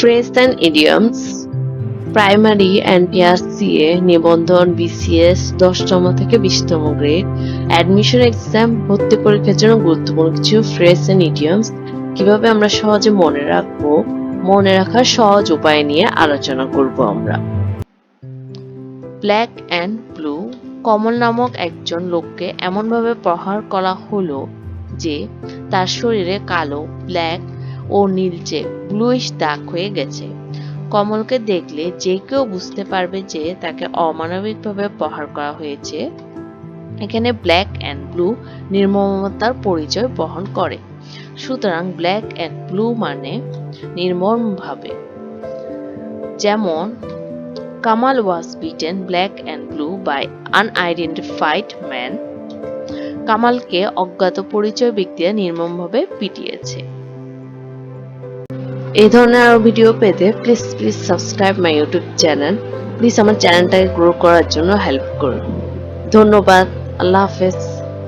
Phrase and idioms primary and CA নিবন্ধন BCS দশতম থেকে বিশতম গ্রেড অ্যাডমিশন এক্সাম ভর্তি পরীক্ষার জন্য গুরুত্বপূর্ণ কিছু ফ্রেজ অ্যান্ড ইডিয়মস কীভাবে আমরা সহজে মনে রাখব? মনে রাখার সহজ উপায় নিয়ে আলোচনা করব আমরা। ব্ল্যাক অ্যান্ড ব্লু কমল নামক একজন লোককে এমনভাবে প্রহার করা হলো যে তার শরীরে কালো ব্ল্যাক ও নীলচে ব্লুইশ দাগ হয়ে গেছে। কমলকে দেখলে যে কেউ বুঝতে পারবে যে তাকে অমানবিকভাবে প্রহার করা হয়েছে। এখানে ব্ল্যাক অ্যান্ড ব্লু নির্মমতার পরিচয় বহন করে। সুতরাং ব্ল্যাক অ্যান্ড ব্লু মানে নির্মমভাবে। যেমন, Kamal was beaten black and blue by unidentified man কামালকে অজ্ঞাত পরিচয় ব্যক্তিরা নির্মমভাবে পিটিয়েছে। এই ধরনের আরও ভিডিও পেতে please please subscribe my YouTube channel please আমার চ্যানেলটাকে গ্রো করার জন্য হেল্প করুন। ধন্যবাদ। আল্লাহ হাফেজ।